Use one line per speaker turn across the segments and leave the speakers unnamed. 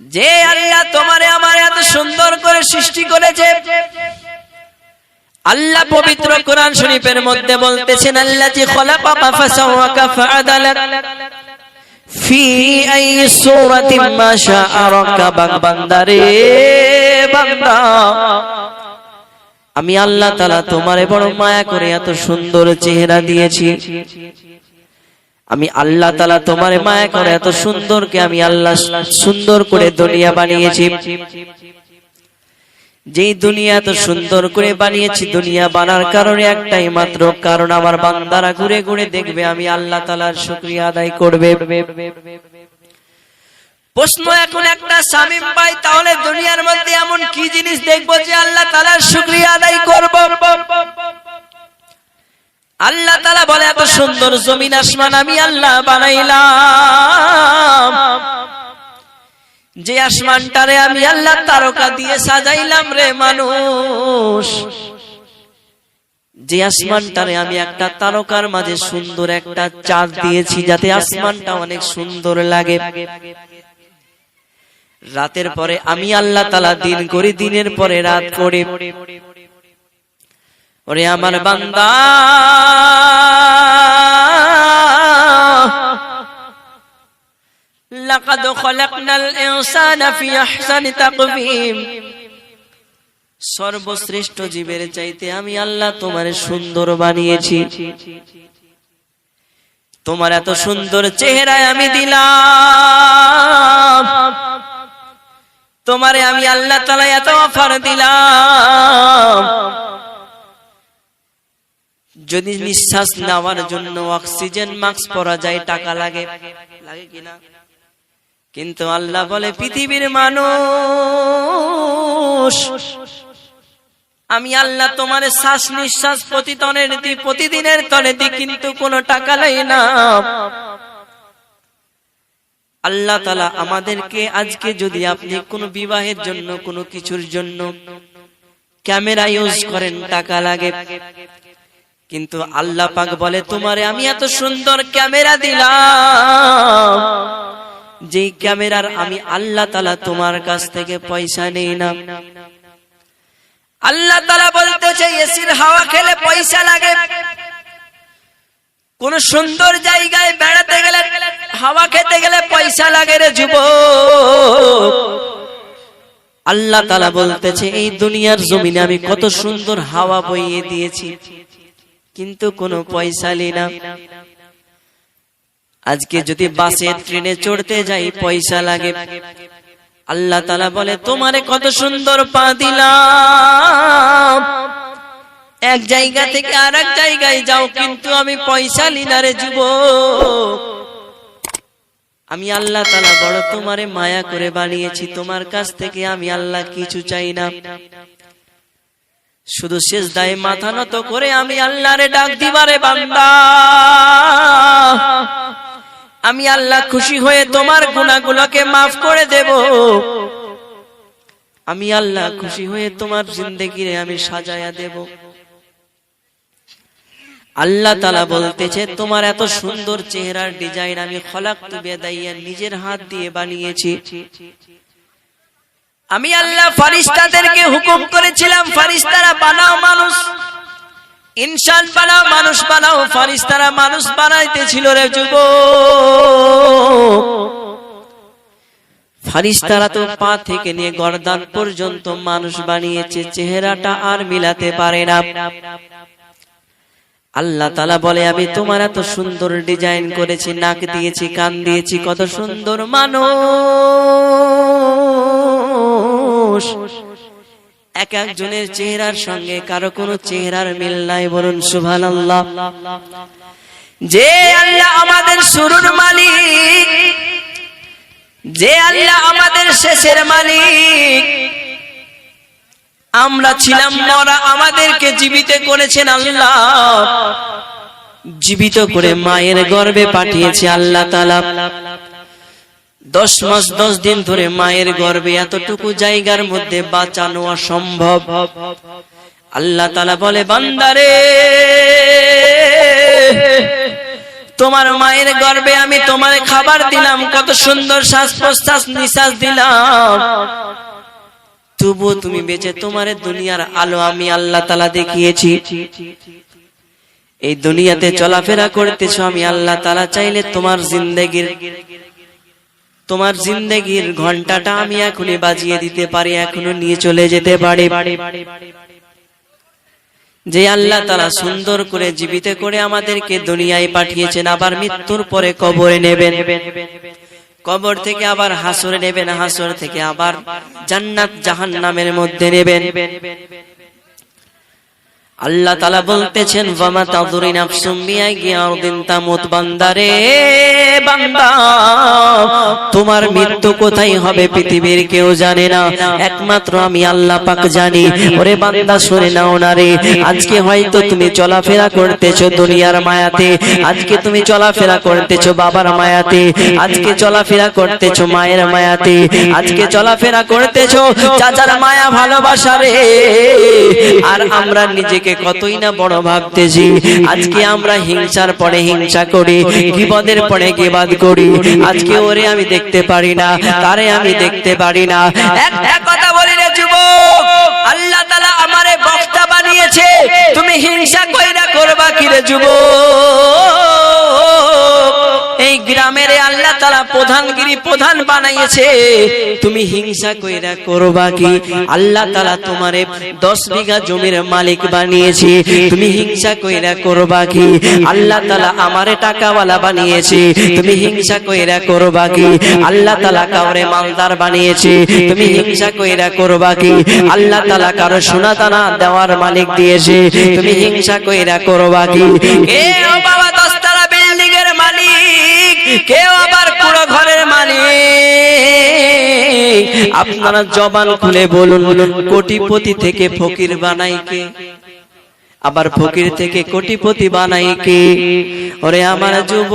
যে আল্লাহ তোমারে আমার এত সুন্দর করে সৃষ্টি করেছে। আল্লাহ পবিত্র কোরআন শরীফের মধ্যে বলতেছেন আল্লাহ যে খলাকাকা ফাসাওয়াকা ফাআদালাক ফি আমি আল্লাহ তাআলা তোমারে বড় মায়া করে এত সুন্দর চেহারা দিয়েছি। আমি আল্লাহ তালা তোমার মায়া করে এত সুন্দরকে আমি আল্লাহ সুন্দর করে দুনিয়া বানিয়েছি। যেই দুনিয়া এত সুন্দর করে বানিয়েছি দুনিয়া বানার কারণে একটাই মাত্র কারণ আমার বান্দারা ঘুরে ঘুরে দেখবে আমি আল্লাহ তালার শুক্রিয়া আদায় করবে। প্রশ্ন এখন একটা স্বামী পাই তাহলে দুনিয়ার মধ্যে এমন কি জিনিস দেখব যে আল্লাহ তালার শুক্রিয়া আদায় করব? আল্লাহ তালা বলে, এত সুন্দর জমিন আসমান আমি আল্লাহ বানাইলাম। যে আসমানটারে আমি আল্লাহ তারকা দিয়ে সাজাইলাম রে মানুষ। যে আসমানটারে আমি একটা তারকার মাঝে সুন্দর একটা চাঁদ দিয়েছি, যাতে আসমানটা অনেক সুন্দর লাগে। রাতের পরে আমি আল্লাহ তালা দিন করি, দিনের পরে রাত করে। ওরে আমার বান্দা। লাকাদ খলাকনাল ইনসানা ফি আহসানি তাকবীম। সর্বশ্রেষ্ঠ জীবের চাইতে আমি আল্লাহ তোমার সুন্দর বানিয়েছি। তোমার এত সুন্দর চেহারায় আমি দিলাম। তোমারে আমি আল্লাহ তালা এত অফার দিলাম। যদি নিঃশ্বাস নেওয়ার জন্য অক্সিজেন মাস্ক পরা যায় টাকা লাগে। লাগে কিনা? কিন্তু আল্লাহ বলে পৃথিবীর মানুষ আমি আল্লাহ তোমার শ্বাস নিঃশ্বাস প্রতিতনের দি প্রতিদিনের তনে দি কিন্তু কোনো টাকা লাই না। আল্লাহ তালা আমাদেরকে আজকে যদি আপনি কোনো বিবাহের জন্য কোনো কিছুর জন্য ক্যামেরা ইউজ করেন টাকা লাগে। কিন্তু আল্লাহ পাক বলে তোমারে আমি এত সুন্দর ক্যামেরা দিলাম। যেই ক্যামেরার আমি আল্লাহ তালা তোমার কাছ থেকে পয়সা নেই না। আল্লাহ তালা বলতেছে এসির হাওয়া খেলে পয়সা লাগে। কোন সুন্দর জায়গায় বেড়াতে গেলে হাওয়া খেতে গেলে পয়সা লাগে রে যুব আল্লাহ তালা বলতেছে এই দুনিয়ার জমিনে আমি কত সুন্দর হাওয়া বইয়ে দিয়েছি। কিন্তু কোনো পয়সা লি না। আজকে যদি বাসে, ট্রেনে চড়তে যাই, পয়সা লাগে। আল্লাহ তালা বলে, তোমারে কত সুন্দর পা দিলাম। এক জায়গা থেকে আর এক জায়গায় যাও, কিন্তু আমি পয়সা লিনারে যুব আমি আল্লাহ তালা বড় তোমারে মায়া করে বানিয়েছি। তোমার কাছ থেকে আমি আল্লাহ কিছু চাই না। শুধু শেষ দায়ে মাথা নত করে আমি আল্লাহরে ডাক দিবারে বান্দা। আমি আল্লাহ খুশি হয়ে তোমার গুণাগুলোকে মাফ করে দেব। আমি আল্লাহ খুশি হয়ে তোমার জিন্দগিরে আমি সাজায়া দেব। আল্লাহ তালা বলতেছে, তোমার এত সুন্দর চেহারার ডিজাইন আমি খলাক তুবে দাইয়া নিজের হাত দিয়ে বানিয়েছি। আমি আল্লাহ ফারিস্তাদেরকে হুকুম করেছিলাম, ফারিস্তারা বানাও মানুষ। ইনসান বানাও, মানুষ বানাও, ফারিস্তারা মানুষ বানাইতেছিল রে যুব ফারিস্তারা তো পা থেকে নিয়ে গরদান পর্যন্ত মানুষ বানিয়েছে, চেহারাটা আর মিলাতে পারে না। আল্লাহ তালা বলে, আমি তোমার এত সুন্দর ডিজাইন করেছি, নাক দিয়েছি, কান দিয়েছি, কত সুন্দর মানুষ। এক একজনের চেহারার সঙ্গে কারও কোনো চেহারার মিল নাই বলুন সুভান যে আল্লাহ আমাদের শুরুর মালিক, যে আল্লাহ আমাদের শেষের মালিক, আমরা ছিলাম মরা আমাদেরকে জীবিত করেছেন আল্লাহ। জীবিত করে মায়ের গর্বে পাঠিয়েছে আল্লাহ তালা দশ মাস, দশ দিন ধরে মায়ের গর্বে এতটুকু জায়গার মধ্যে বাঁচানো অসম্ভব। আল্লাহ তালা বলে, বান্দারে, তোমার মায়ের গর্বে আমি তোমার খাবার দিলাম, কত সুন্দর শ্বাস প্রশ্বাস নিঃশ্বাস দিলাম। তবুও তুমি বেঁচে তোমার দুনিয়ার আলো আমি আল্লাহ তালা দেখিয়েছি। এই দুনিয়াতে চলাফেরা করতেছো আমি আল্লাহ তালা চাইলে তোমার জিন্দগির তোমার জিন্দগির ঘন্টাটা আমি এখনই বাজিয়ে দিতে পারি এখনও নিয়ে চলে যেতে পারে। যে আল্লাহ তালা সুন্দর করে জীবিত করে আমাদেরকে দুনিয়ায় পাঠিয়েছেন আবার মৃত্যুর পরে কবরে নেবেন। কবর থেকে আবার হাসরে নেবেন হাসর থেকে আবার জান্নাত জাহান্নামের মধ্যে নেবেন। আল্লাহ তালা বলতেছেন বামা তাদুরি নাফসুম বিআইয়িন তামুত বান্দারে, বান্দা, তোমার মৃত্যু কোথায় হবে পৃথিবীর কেউ জানে না। একমাত্র আমি আল্লাহ পাক জানি। ওরে বান্দা শুনে নাও না রে। আজকে হয়তো তুমি চলাফেরা করতেছো দুনিয়ার মায়াতে। আজকে তুমি চলাফেরা করতেছো বাবার মায়াতে। আজকে চলাফেরা করতেছো মায়ের মায়াতে। আজকে চলাফেরা করতেছো চাচার মায়া ভালোবাসা রে। আর আমরা নিজেকে কতই না বড় ভাবতেছি। আজকে আমরা হিংসার পরে হিংসা করি, বিপদের পরে গিবাদ করি। আজকে ওরে আমি দেখতে পারি না, তারে আমি দেখতে পারি না। একটা কথা বলি রে যুবক, আল্লাহ তাআলা আমারে বক্তা বানিয়েছে। তুমি হিংসা কইরা করবা কি রে যুবক? প্রধানগিরি প্রধান বানাইছে তুমি হিংসা কইরা করবা কি? আল্লাহ তালা তোমারে দশ বিঘা জমির মালিক বানিয়েছে। তুমি হিংসা কইরা করবা কি? আল্লাহ আমারে টাকাওয়ালা বানিয়েছে। তুমি হিংসা কইরা করবা কি? আল্লাহ কাউরে মালদার বানিয়েছে। তুমি হিংসা কইরা করবা কি? আল্লাহ কারও সোনা দেওয়ার মালিক দিয়েছে। তুমি হিংসা কইরা করবা কি? এ বাবা বিল্ডিং এর মালিক। কেউ আবার পুরো ঘরের মালিক। আপনারা জবান খুলে বলুন, কোটিপতি থেকে ফকির বানাই কে? আবার ফকির থেকে কোটিপতি বানাই কে? ওরে আমার যুব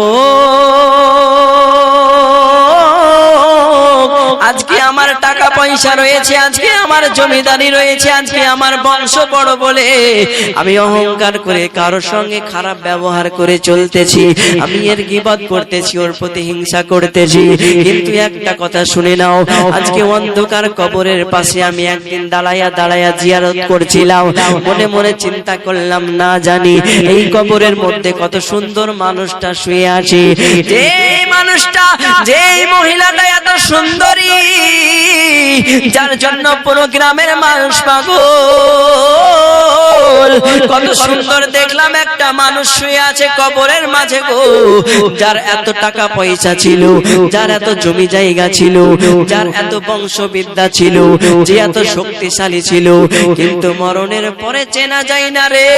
আজকে আমার টাকা পয়সা রয়েছে, আজকে আমার জমিদারি রয়েছে, আজকে আমার বংশ বড় বলে। আমি অহংকার করে কারও সঙ্গে খারাপ ব্যবহার করে চলতেছি। আমি এর গিবত করতেছি, ওর প্রতি হিংসা করতেছি। কিন্তু একটা কথা শুনে নাও, আজকে অন্ধকার কবরের পাশে আমি একদিন দাঁড়াইয়া দাঁড়াইয়া জিয়ারত করছিলাম। মনে মনে চিন্তা করলাম, না জানি এই কবরের মধ্যে কত সুন্দর মানুষটা শুয়ে আছে। যে মানুষটা যে মহিলাটা এত সুন্দরী যার জন্য পুরো গ্রামের মানুষ পাগল। কত সুন্দর দেখলাম একটা মানুষ শুয়ে আছে কবরের মাঝে গো। যার এত টাকা পয়সা ছিল যার এত জমি জায়গা ছিল যার এত বংশবিদ্যা ছিল যে এত শক্তিশালী ছিল। কিন্তু মরণের পরে চেনা যায় না রে।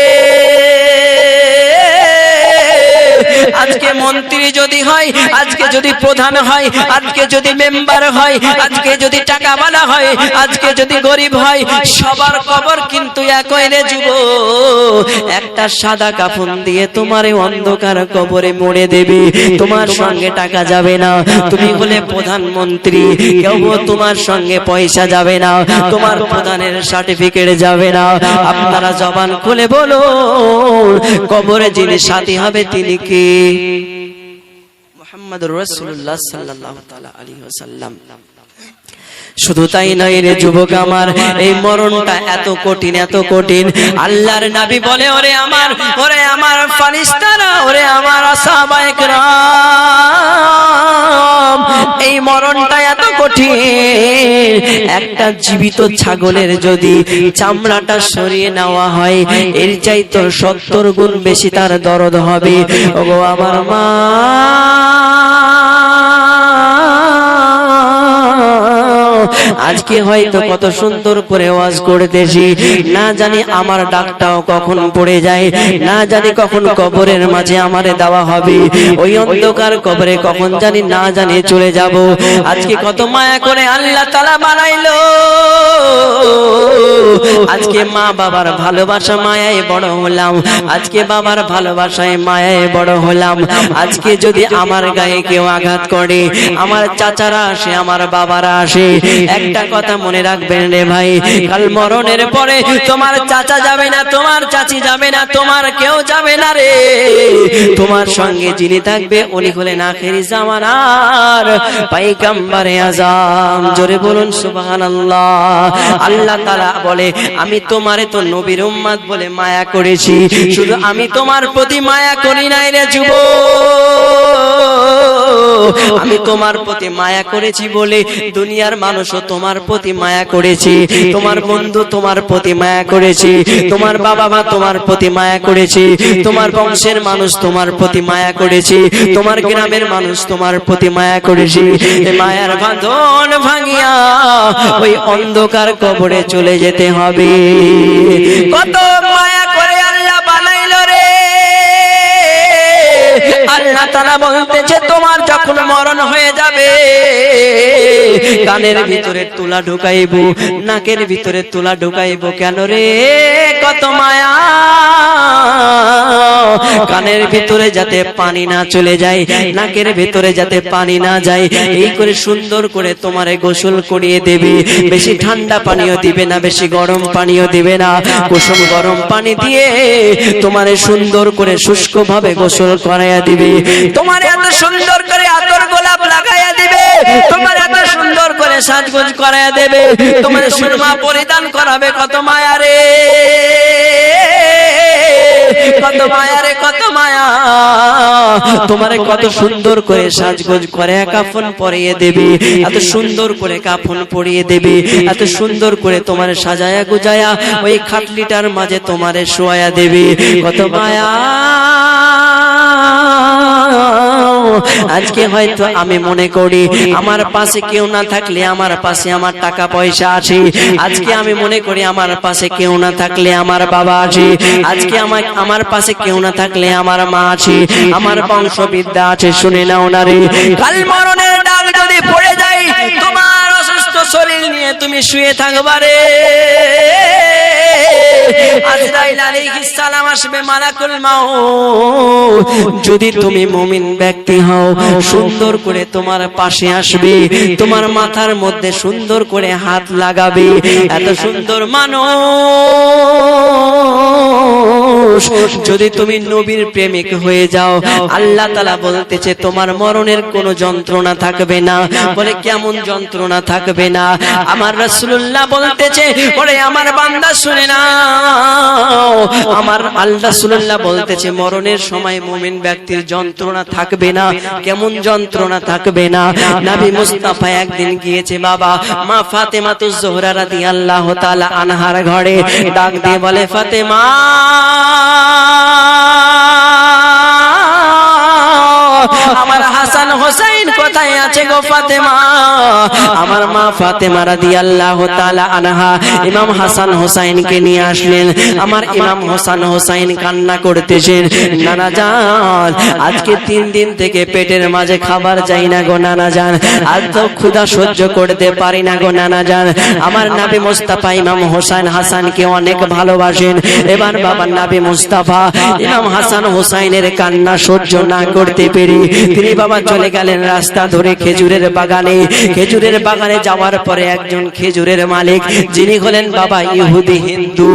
আজকে মন্ত্রী যদি হয়, আজকে যদি প্রধান হয়, আজকে যদি মেম্বার হয়, আজকে যদি টাকাওয়ালা হয়, আজকে যদি গরিব হয়, সবার কবর কিন্তু একই রে যুব। একটা সাদা কাফন দিয়ে তোমার অন্ধকার কবরে মরে দেবে। তোমার সঙ্গে টাকা যাবে না। তুমি হলে প্রধানমন্ত্রী। কেউ তোমার সঙ্গে পয়সা যাবে না। তোমার প্রধানের সার্টিফিকেট যাবে না। আপনারা জবান খুলে বলো কবরে যিনি সাথী হবে তিনি কে? শুধু তাই নয় রে যুবক আমার, এই মরণটা এত কঠিন এত কঠিন। আল্লাহর নাবি বলে, ওরে আমার ওরে আমার ফানিস্তারা ওরে আমার আসাবায়ে কেরাম এই মরণটা এত কঠিন। একটা জীবিত ছাগলের যদি চামড়াটা সরিয়ে নেওয়া হয়, এর চাইতো সত্তর গুণ বেশি তার দরদ হবে। ও আমার মা। আজকে হয়তো কত সুন্দর করে ওয়াজ করতেছি। না জানি আমার ডাকটাও কখন পড়ে যায়। না জানি কখন কবরের মাঝে আমারে দেওয়া হবে। ওই অন্ধকার কবরে কখন জানি না জানি চলে যাব। আজকে কত মায়া করে আল্লাহ তালা বানাইলো। আজকে মা বাবার ভালোবাসা মায়ায় বড় হলাম। আজকে বাবার ভালোবাসায় মায়ায় বড় হলাম। আজকে যদি আমার গায়ে কেউ আঘাত করে, আমার চাচারা আসে, আমার বাবারা আসে, এক একটা কথা মনে রাখবেন রে ভাই, কাল মরণের পরে তোমার চাচা যাবে না, তোমার চাচি যাবে না, তোমার কেউ যাবে না রে। তোমার সঙ্গে যিনি থাকবে, উনি হলেন আখেরি জামানার পাইকাম্বারে আজাম জোরে বলুন, সুবহানাল্লাহ। আল্লাহ তাআলা বলে, আমি তোমারে তো নবীর উম্মত বলে মায়া করেছি। শুধু আমি তোমার প্রতি মায়া করি নাই রে যুবক। আমি তোমার প্রতি মায়া করেছি বলে দুনিয়ার মানুষও তোমার প্রতি মায়া করেছে। তোমার বন্ধু তোমার প্রতি মায়া করেছে। তোমার বাবা মা তোমার প্রতি মায়া করেছে। তোমার বংশের মানুষ তোমার প্রতি মায়া করেছি। তোমার গ্রামের মানুষ তোমার প্রতি মায়া করেছি। মায়ার বাঁধন ভাঙিয়া ওই অন্ধকার কবরে চলে যেতে হবে। কত আল্লাহ তারা বলতেছে তোমার যখন মরণ হয়ে যাবে কানের ভিতরে তুলা ঢুকাইব নাকের ভিতরে তুলা ঢুকাইব কেন রে? কত মায়া। কানের ভিতরে যাতে পানি না চলে যায় নাকের ভিতরে যাতে পানি না যায় এই করে সুন্দর করে তোমারে গোসল করিয়ে দেবে। বেশি ঠান্ডা পানিও দিবে না বেশি গরম পানিও দিবে না। কুসুম গরম পানি দিয়ে তোমারে সুন্দর করে শুষ্ক ভাবে গোসল করাইয়া দিবে। তোমার এত সুন্দর করে আতর গোলাপ তোমার এত সুন্দর করে সাজগোজ করাইয়া দেবে। তোমার সুরমা পরিধান করাবে কত মায়া রে কত মায়া রে কত মায়া। তোমারে কত সুন্দর করে সাজগোজ করে কাফন পরিয়ে দেবে। এত সুন্দর করে কাফন পরিয়ে দেবে। এত সুন্দর করে তোমার সাজায়া গুজায়া ওই খাটলিটার মাঝে তোমারে শোয়া দেবে। কত মায়া। আজকে হয়তো আমি মনে করি আমার পাশে কেউ না থাকলে আমার পাশে আমার টাকা পয়সা আছে। আজকে আমি মনে করি আমার পাশে কেউ না থাকলে আমার বাবা আছে। আজকে আমার আমার পাশে কেউ না থাকলে আমার মা আছে। আমার বংশবিদ্যা আছে, শুনে নাও না রে। কাল মরণের ডাক যদি পড়ে যায়, তোমার অসুস্থ শরীর নিয়ে তুমি শুয়ে থাকবারে আজরাইল আলাইহিস সালাম আসবে মালাকুল মাউত। যদি তুমি মুমিন ব্যক্তি হও সুন্দর করে তোমার পাশে আসবে তোমার মাথার মধ্যে সুন্দর করে হাত লাগাবে। এত সুন্দর মানুষ। যদি তুমি নবীর প্রেমিক হয়ে যাও, আল্লাহ তালা বলতেছে, তোমার মরণের কোনো যন্ত্রণা থাকবে না। বলে, কেমন যন্ত্রণা থাকবে না? আমার রাসূলুল্লাহ বলতেছে, ওরে আমার বান্দা, শুনে না আমার আল্লাহ রাসূলুল্লাহ বলতেছে, মরণের সময় মুমিন ব্যক্তির যন্ত্রণা থাকবে না। কেমন যন্ত্রণা থাকবে না? নবী মুস্তাফা একদিন গিয়েছে, বাবা, মা ফাতেমা তো জোহরা রাদিয়াল্লাহু তাআলা আনহার ঘরে ডাক দিয়ে বলে, ফাতেমা! আমার কোথায় আছে গো ফাতেমা? আমার মা ফাতেমা আনহা ইমাম হাসান হোসেনকে নিয়ে আসলেন। আমার ইমাম হোসেন কান্না করতেছেন, নানা আজকে তিন দিন থেকে পেটের মাঝে খাবার যাই না গো নানা জান, আজ তো ক্ষুধা সহ্য করতে পারি না গো নানা জান। আমার নবী মুস্তাফা ইমাম হোসেন হাসানকে অনেক ভালোবাসেন। এবার বাবার নবী মুস্তাফা ইমাম হাসান হোসাইনের কান্না সহ্য না করতে পেরে তিনি বাবা চলে গেলেন রাস্তা ধরে খেজুরের বাগানে খেজুরের বাগানে যাওয়ার পরে একজন খেজুরের মালিক, যিনি হলেন বাবা ইহুদি হিন্দু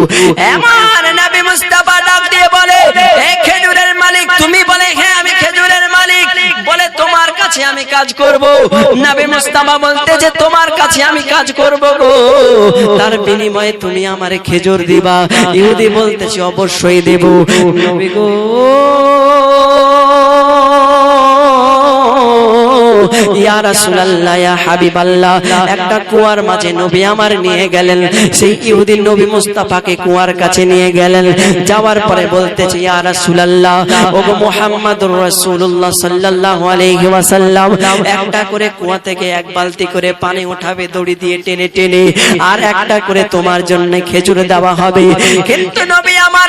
তোমার কাছে আমি কাজ তার বিনিময়ে তুমি আমারে খেজুর দিবা। ইহুদি বলতেছে, অবশ্যই দেব। ইয়া রাসূলুল্লাহ, ইয়া হাবিবাল্লাহ, একটা কুয়ার মাঝে নবী আমার নিয়ে গেলেন, সেই ইহুদি নবী মুস্তাফাকে কুয়ার কাছে নিয়ে গেলেন। যাওয়ার পরে বলতেছে, ইয়া রাসূলুল্লাহ মুহাম্মাদুর রাসূলুল্লাহ সাল্লাল্লাহু আলাইহি ওয়াসাল্লাম, একটা করে কুয়া থেকে এক বালতি করে পানি উঠাবে, দড়ি দিয়ে টেনে টেনে, আর একটা করে তোমার জন্য খেজুর দেওয়া হবে। কিন্তু নবী আমার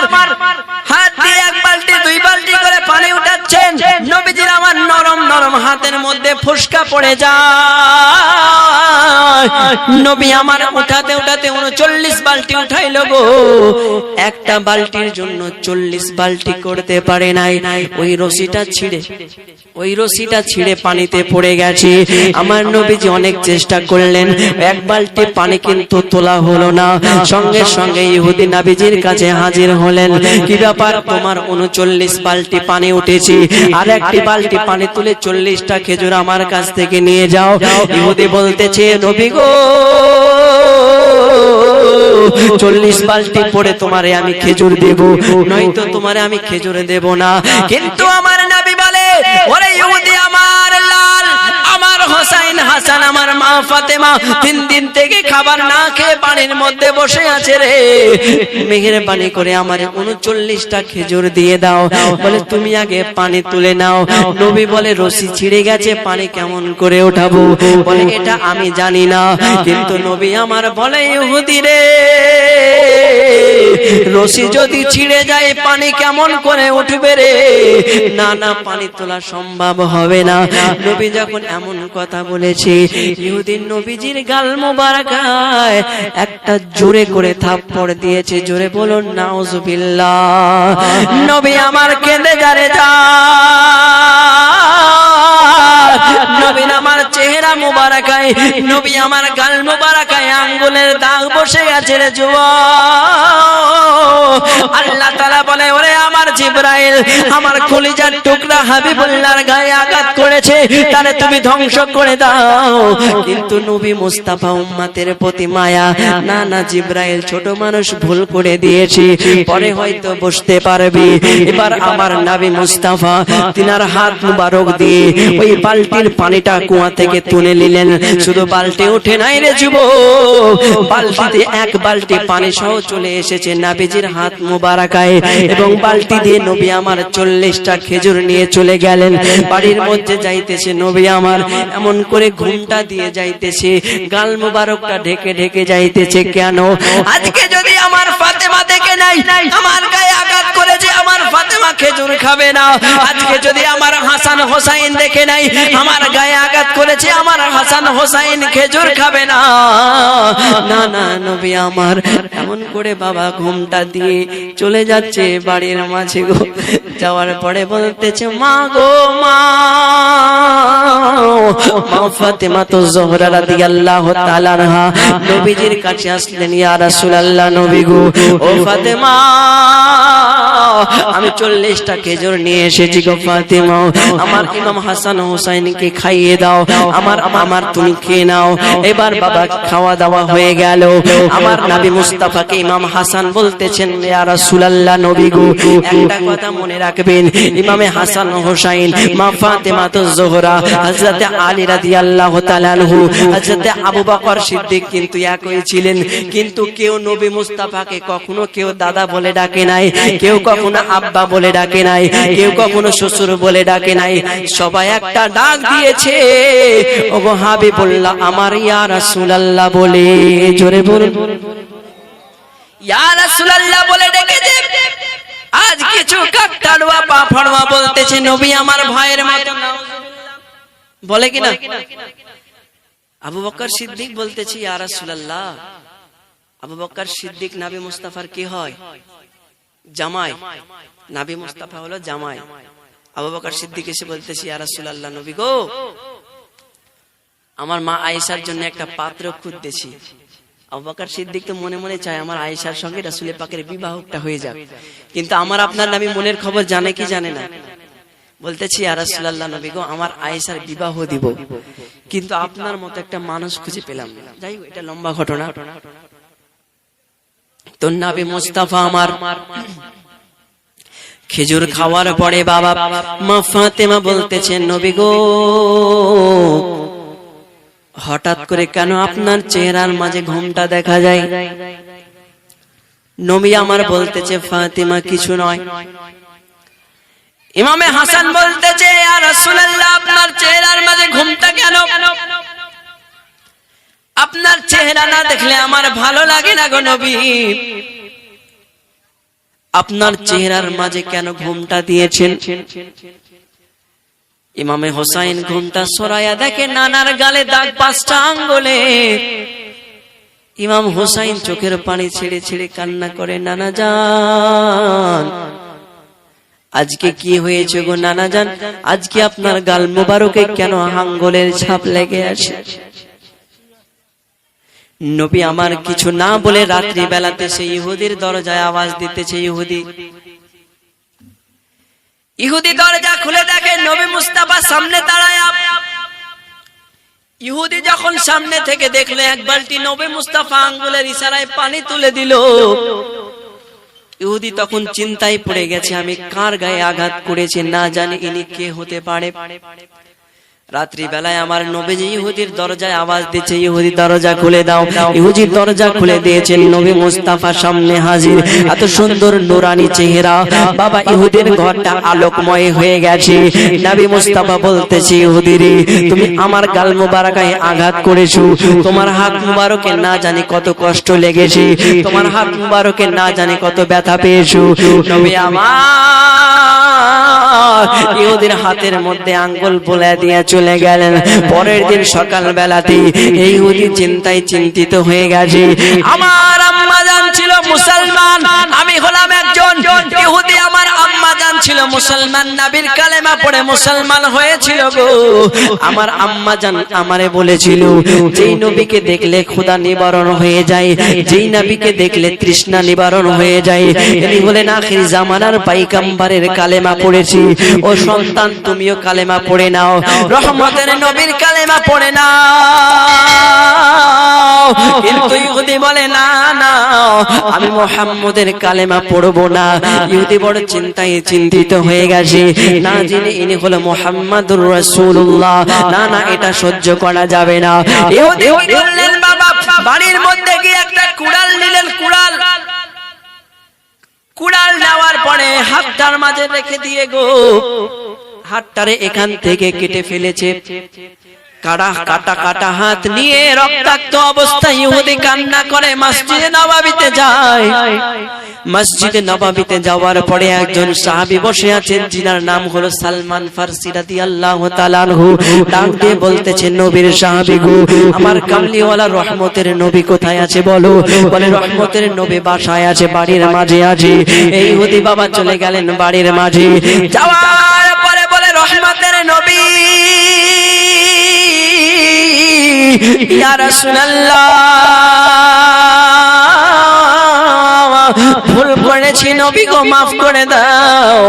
হাত দিয়ে এক বালতি, দুই বালতি করে পানি উঠাচ্ছেন। নবীজির আমার নরম নরম হাতের মধ্যে ফুসকা পড়ে যায়। নবী আমার উঠাতে উঠাতে উনচল্লিশ বালতি উঠাইল গো। একটা বালতির জন্য চল্লিশ বালতি করতে পারে নাই। ওই রশিটা ছিঁড়ে, ওই রশিটা ছিঁড়ে পানিতে পড়ে গেছে। আমার নবীজি অনেক চেষ্টা করলেন। এক বালতি পানি কিন্তু তোলা হলো না। সঙ্গে সঙ্গে ইহুদি নাবিজির কাছে হাজির হলেন। কি ব্যাপার? তোমার উনচল্লিশ বালতি পানি উঠেছে। আর একটি বালতি পানি তুলে চল্লিশটা খেজুর আমার কাছ থেকে নিয়ে যাও। ইহুদি বলতেছে নবী গো চল্লিশ বালতি পরে তোমারে আমি খেজুর দেব। নয়তো তোমারে আমি খেজুরে দেব না। কিন্তু আমার হাসান, আমার মা ফাতেমা তিন দিন থেকে খাবার না খেয়ে পানির মধ্যে বসে আছে রে। মেঘের মেহেরবানি করে আমার উনচল্লিশটা খেজুর দিয়ে দাও। বলে, তুমি আগে পানি তুলে নাও। নবী বলে, রশি ছিঁড়ে গেছে, পানি কেমন করে ওঠাবো? বলে, এটা আমি জানি না। কিন্তু নবী আমার বলে, ইহুদি রে, রশি যদি ছিঁড়ে যায়, পানি কেমন করে উঠবে রে? না না, পানি তোলা সম্ভব হবে না। নবী যখন এমন কথা বলেছে ইহুদিন নবীজির গাল মোবারকায় একটা জোরে করে থাপ্পড় দিয়েছে। জোরে বলুন নাউজুবিল্লাহ। নবী আমার কেঁদে যারে যা। চেহারা মোবারকায়, নবী আমার গাল মোবারকায়, আঙ্গুলের দাগ বসে গেছে রে যুবক। আল্লাহ তাআলা বলে, ওরে আমার জিব্রাইল, আমার কলিজার টুকরা হাবিবুল্লাহর গায়ে আঘাত করেছে তারে তুমি ধ্বংস করে দাও। কিন্তু নবী মুস্তাফা উম্মতের প্রতি মায়া, না না জিব্রাইল, ছোট মানুষ ভুল করে দিয়েছে, পরে হয়তো বসতে পারবি। এবার আমার নাবি মুস্তাফা, তিনার হাত মুবারক দিয়ে ওই বালতির পানিটা কুয়া থেকে তুলে নিলেন, শুধু বালতি উঠে নাই রে যুব বালতিতে এক বালতি পানি সহ চলে এসেছে নাবিজির হাত মুবারাকায় এবং বালতি দিয়ে নবী আমার চল্লিশটা খেজুর নিয়ে চলে গেলেন। বাড়ির মধ্যে যাইতেছে নবী আমার, এমন করে ঘুমটা দিয়ে যাইতেছে, গাল মুবারকটা ঢেকে ঢেকে যাইতেছে, কেন? আজকে দেখে নাই, আমার গায়ে আঘাত করেছে, আমার ফাতেমা খেজুর খাবে না। আজকে যদি আমার হাসান হোসাইন দেখে নাই, আমার গায়ে আঘাত করেছে, আমার হাসান হোসাইন খেজুর খাবে না। না না, নবী আমার, এমন করে বাবা ঘুমটা দিয়ে চলে যাচ্ছে বাড়ির মাঝে গো। যাওয়ার পরে বলতেছে, মা গো, মা। মা ফাতেমা তো জোহরা রাদিয়াল্লাহু তাআলা নবীজির কাছে আসলেন, ইয়া রাসূলুল্লাহ, নবী গো, ও আমি চল্লিশটা খেজুর নিয়ে এসেছি গো ফাতেমা। আমার ইমাম হাসান খাইয়ে দাও। আমার আমার তুমি খেয়ে নাও। এবার বাবা খাওয়া দাওয়া হয়ে গেল। আমার নবী মুস্তাফাকে ইমাম হাসান বলতেছেন নবী একটা কথা মনে রাখবেন। ইমামে হাসান হোসাইন, মা ফাতেমা তো জোহরা, হযরতে আলী আবু বকর সিদ্দিক কিন্তু একই ছিলেন। কিন্তু কেউ নবী মুস্তাফাকে কখনো কেউ দাদা বলে ডাকে নাই, কেউ কখনো আব্বা বলে ডাকে নাই, কেউ কখনো শ্বশুর বলে ডাকে নাই, সবাই একটা ডাক দিয়েছে। ওগো হাবিবুল্লাহ, আমার ইয়া রাসূলুল্লাহ বলে, জোরে বলুন। ইয়া রাসূলুল্লাহ বলে ডেকেছে। আজ কিছু কাকতাড়ুয়া পাফড়ুয়া বলতেছে, নবী আমার ভাইয়ের মতো। বলে কিনা? আবু বকর সিদ্দিক বলতেছি, ইয়া রাসূলুল্লাহ আবু বকর সিদ্দিক নাবি মুস্তাফার কি হয়? জামাই। নাবি মুস্তাফা হলো জামাই। আবু বকর সিদ্দিক এসে বলতেছি রাসূলুল্লাহ নবী গো, আমার মা আয়েশার জন্য একটা পাত্র খুঁজতেছি। আবু বকর সিদ্দিক তো মনে মনে চায়, আমার আয়েশার সঙ্গে রাসূলের পাকের বিবাহটা হয়ে যাক। কিন্তু আমার আপনার নবী মনের খবর জানে কি জানে না? বলতেছি রাসূলুল্লাহ নবী গো, আমার আয়েশার বিবাহ দিব। কিন্তু আপনার মতো একটা মানুষ খুঁজে পেলাম যাই এটা লম্বা ঘটনা। তো নাবি মুস্তাফা আমার। খেজুর খাওয়ার পরে বাবা মা ফাতেমা বলতেছেন, নবী গো, হঠাৎ করে কেন আপনার চেহারার মাঝে ঘুমটা দেখা যায়? নবী আমার বলতেছে, ফাতেমা, কিছু নয়। ইমামে হাসান বলতেছে, ইয়া রাসূলুল্লাহ, আপনার চেহারার মাঝে ঘুমটা কেন? আপনার চেহারা না দেখলে আমার ভালো লাগে না গো নবী। আপনার চেহারার মাঝে কেন ঘুমটা দিয়েছেন? ইমামে হোসাইন ঘুমটা সরাইয়া দেখে নানার গালে দাগ পাঁচটা আঙ্গুলে। ইমাম হোসাইন চোখের পানি ছেড়ে ছেড়ে কান্না করে, নানা যান আজকে কি হয়েছে গো নানা যান আজকে আপনার গাল মোবারকে কেন হাঙ্গলের ছাপ লেগে আছে? নবী আমার কিছু না বলে রাত্রি বেলাতে সেই ইহুদির দরজায় আওয়াজ দিতেছে, ইহুদি। ইহুদি দরজা খুলে দেখে নবী মুস্তাফা সামনে দাঁড়ায়। ইহুদি যখন সামনে থেকে দেখল, এক বালতি নবী মুস্তাফা আঙ্গুলের ইশারায় পানি তুলে দিল। ইহুদি তখন চিন্তায় পড়ে গেছে, আমি কার গায়ে আঘাত করেছি, না জানি ইনি কে হতে পারে। রাত্রি বেলায় আমার নবীজি ইহুদির দরজায় আওয়াজ দিচ্ছে ইহুদি দরজা খুলে দাও ইহুদির দরজা খুলে দিয়েছেন নবী মুস্তাফা সামনে হাজির এত সুন্দর নুরানি চেহারা বাবা ইহুদির ঘরটা আলোকময় হয়ে গেছে নবী মুস্তাফা বলতেছে ইহুদি রে তুমি আমার গাল মুবারকায় আঘাত করেছ তোমার হাত মুবারকে না জানি কত কষ্ট লেগেছে তোমার হাত মুবারকে না জানি কত ব্যথা পেয়েছ নবী আমার ইহুদির হাতের মধ্যে আঙ্গুল বলে দিয়ে চলে গেলেন। পরের দিন সকাল বেলাতে এই ইহুদি চিন্তায় চিন্তিত হয়ে গেছে। আমার আম্মা জান ছিল মুসলমান, আমি হলাম একজন ইহুদি। আমার আম্মা জান ছিল মুসলমান, নবীর কালেমা পড়ে মুসলমান হয়েছিল গো। আমার আম্মা জান আমারে বলেছিল, যেই নবীকে দেখলে খোদা নিবারণ হয়ে যায়, যেই নবীকে দেখলে তৃষ্ণা নিবারণ হয়ে যায়, তিনি বলেন, আখির জামানার পাইকাম্বারের কালেমা পড়েছি। ও সন্তান, তুমিও কালেমা পড়ে নাও। রহমতের নবীর কালেমা পড়ে নাও। কিন্তু ইহুদি বলে, না না, আমি মোহাম্মদের কালেমা পড়ব না। ইহুদি বড় চিন্তায় চিন্তিত হয়ে গেছে। না জেনে ইনি হলো মোহাম্মদুর রাসূলুল্লাহ। না না, এটা সহ্য করা যাবে না। ইহুদি বললেন, বাবা, বাড়ির মধ্যে গিয়ে একটা কুড়াল নিলেন, কুড়াল। কুড়াল নেওয়ার পরে হাতটার মাঝে রেখে দিয়ে গো। হাতটারে এখান থেকে কেটে ফেলেছে। কাটা কাটা হাত নিয়ে রক্তাক্ত অবস্থায় ইহুদি কান্না করে, মসজিদে নবাবিতে যায়। মসজিদে নবাবিতে যাওয়ার পরে একজন সাহাবী বসে আছেন, যিনার নাম হলো সালমান ফারসি বলতেছেন, নবীর সাহাবী গো, আমার কামলিওয়ালা রহমতের নবী কোথায় আছে বলো? বলে, রহমতের নবী বাসায় আছে, বাড়ির মাঝে আছে। এই ইহুদি বাবা চলে গেলেন বাড়ির মাঝে। যাওয়ার রহমতের নবী। ভুল করেছি নবী গো, মাফ করে দাও।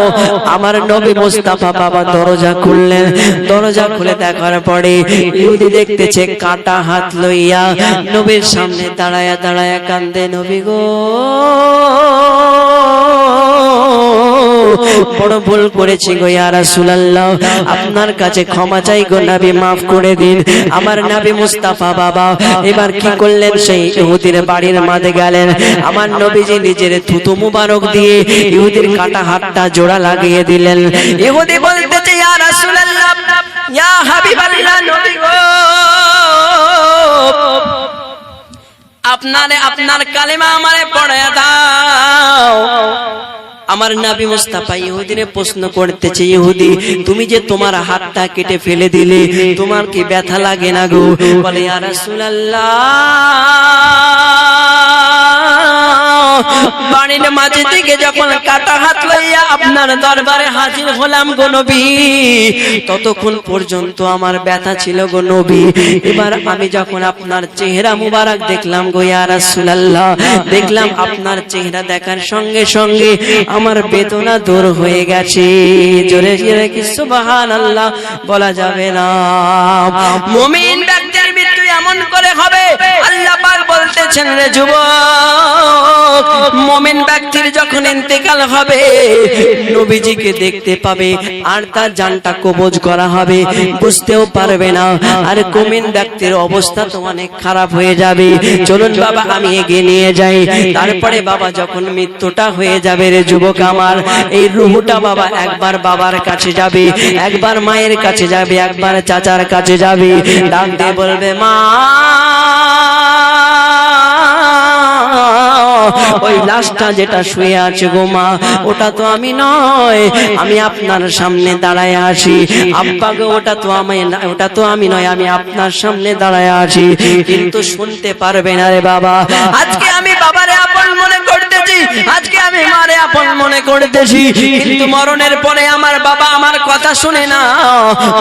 আমার নবী মুস্তাফা বাবা দরজা খুললেন। দরজা খুলে দেখার পরে ইহুদি দেখতেছে কাটা হাত লইয়া নবীর সামনে দাঁড়ায়া দাঁড়ায়া কান্দে নবী গো বড় ভুল করেছি গো ইয়া রাসূলুল্লাহ। আপনার কাছে ক্ষমা চাই গো, নবী মাফ করে দিন। আমার নবী মুস্তাফা বাবা, এবার কি করলেন? সেই ইহুদির বাড়ির মাঝে গেলেন। আমার নবীজি নিজের থুতু মুবারক দিয়ে ইহুদির কাটা হাতটা জোড়া লাগিয়ে দিলেন। ইহুদি বলতেছে, ইয়া রাসূলুল্লাহ, ইয়া হাবিবাল্লাহ নবী গো, আপনারে আপনার কালেমা আমারে পড়ে দাও। আমার নাবি মোস্তাফা ইহুদিনে প্রশ্ন করতেছে, ইহুদি, তুমি যে তোমার হাতটা কেটে ফেলে দিলে, তোমার কি ব্যথা লাগে না গো? বলে আর বাড়ির মাঝে থেকে যখন কাটা হাত লইয়া আপনার দরবারে হাজির হলাম গো নবী ততক্ষণ পর্যন্ত আমার ব্যথা ছিল গো নবী। এবার আমি যখন আপনার চেহারা মুবারক দেখলাম গো ইয়া রাসূলুল্লাহ দেখলাম আপনার চেহারা দেখার সঙ্গে সঙ্গে আমার বেদনা দূর হয়ে গেছে। জোরে জোরে কি সুবহানাল্লাহ বলা যাবে না। মুমিন ব্যক্তির মৃত্যু এমন করে হবে আল্লাহ বলতেছেন রে যুবক, মুমিন ব্যক্তির যখন ইন্তেকাল হবে, নবীজিকে দেখতে পাবে আর তার জানটা কবজ করা হবে, বুঝতেও পারবে না। আর মুমিন ব্যক্তির অবস্থা তো অনেক খারাপ হয়ে যাবে। চলুন বাবা, আমি এগিয়ে নিয়ে যাই। তারপরে বাবা যখন মৃত্যুটা হয়ে যাবে রে যুবক আমার, এই রুহুটা বাবা একবার বাবার কাছে যাবে, একবার মায়ের কাছে যাবে, একবার চাচার কাছে যাবে। ডাক দিয়ে বলবে, মা ওই লাশ লাশটা যেটা শুয়ে আছে গো মা ওটা তো আমি নয় আমি আপনার সামনে দাঁড়ায় আসি আব্বা গো ওটা তো আমি ওটা তো আমি নয় আমি আপনার সামনে দাঁড়ায় আসি কিন্তু শুনতে পারবে না রে বাবা। আজকে আমি বাবারে আপন মনে করতেছি আজকে আমি মারে আপন মনে করতেছি। কিন্তু মরণের পরে আমার বাবা আমার কথা শুনে না।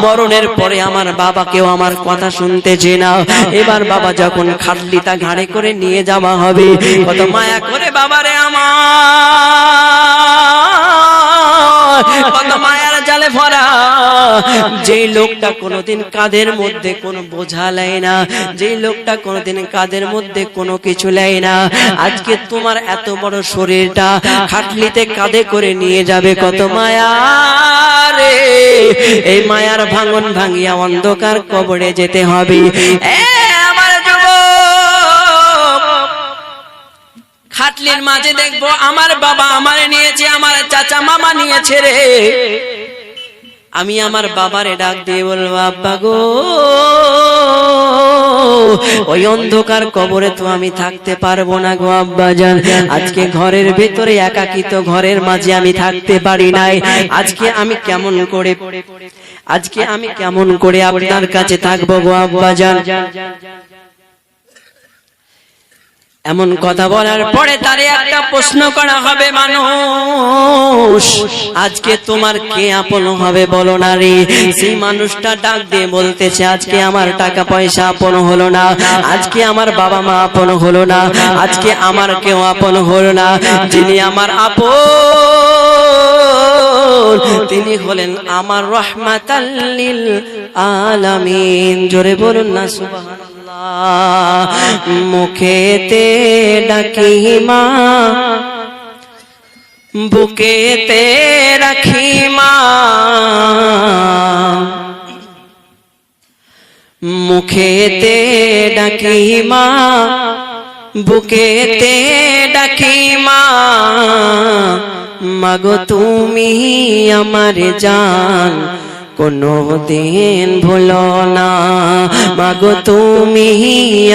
মরণের পরে আমার বাবাকেও আমার কথা শুনতেছে না। এবার বাবা যখন খাটলি তা ঘাড়ে করে নিয়ে যাওয়া হবে, কত মায়া করে বাবারে আমার। কত মায়ার জালে ভরা। যেই লোকটা কোনোদিন কাদের মধ্যে কোনো বোঝা লেয় না যেই লোকটা কোনোদিন কাদের মধ্যে কোনো কিছু লেয় না। আজকে তোমার এত বড় শরীরটা খাটলিতে কাঁধে করে নিয়ে যাবে কত মায়া রে। এই মায়ার ভাঙন ভাঙিয়া অন্ধকার কবরে যেতে হবে। এ খাটলির মাঝে দেখব আমার বাবা আমার নিয়েছে, আমার চাচা মামা নিয়েছে রে। আমি আমার বাবারে ডাক দিয়ে বলব, আব্বা গো, ওই অন্ধকার কবরে তো আমি থাকতে পারব না গো আব্বা জান। আজকে ঘরের ভেতরে একাকিত, ঘরের মাঝে আমি থাকতে পারি নাই। আজকে আমি কেমন করে, আজকে আমি কেমন করে আপনার কাছে থাকব গো আব্বা জান? এমন কথা বলার পরে তারে একটা প্রশ্ন করা হবে মানুষ আজকে তোমার কে আপন হবে বলো না রে সেই মানুষটা ডাক দিয়ে বলতেছে আজকে আমার টাকা পয়সা আপন হলো না আজকে আমার বাবা মা আপন হলো না আজকে আমার কেউ আপন হলো না যিনি আমার আপন তিনি হলেন আমার রহমাতাল্লিল আলামিন জোরে বলুন না সুবহানাল্লাহ মুখেতে ডাকি মা বুকেতে রাখি মা মুখেতে ডাকি মা বুকেতে ডাকি মা মাগো তুমি আমার জান। কোনো দিন ভুলো না। মাগো, তুমি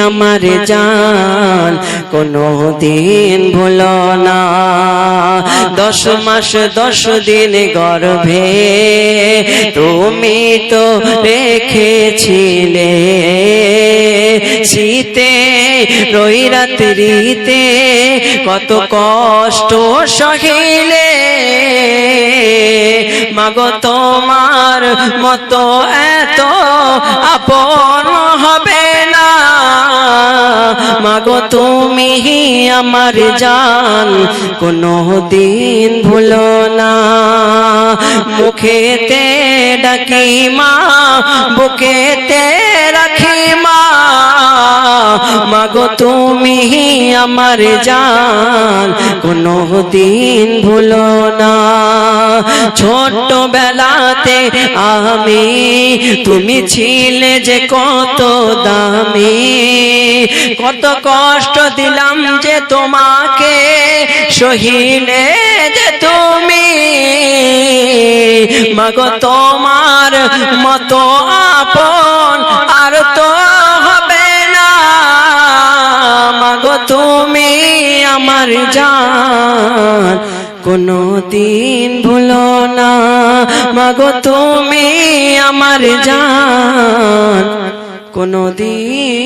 আমার জান, কোনো দিন ভুলো না। দশ মাস, দশ দিন গর্ভে তুমি তো রেখেছিলে। শীতে রই রাত্রিতে কত কষ্ট সহিলে। মাগো তোমার মতো এত আপন হবে না। মাগো তুমি আমার জান কোনো দিন ভুলো না। মুখেতে ডাকি মা বুকেতে মাগো তুমি আমার জান কোনো দিন ভুলো না। ছোট্ট বেলাতে আমি, তুমি ছিলে যে কত দামি। কত কষ্ট দিলাম যে তোমাকে, সহিলে যে তুমি। মাগো তোমার মতো আপন আর তো আমার জান কোনো দিন ভুলো না। মাগো তুমি আমার জান কোনো দিন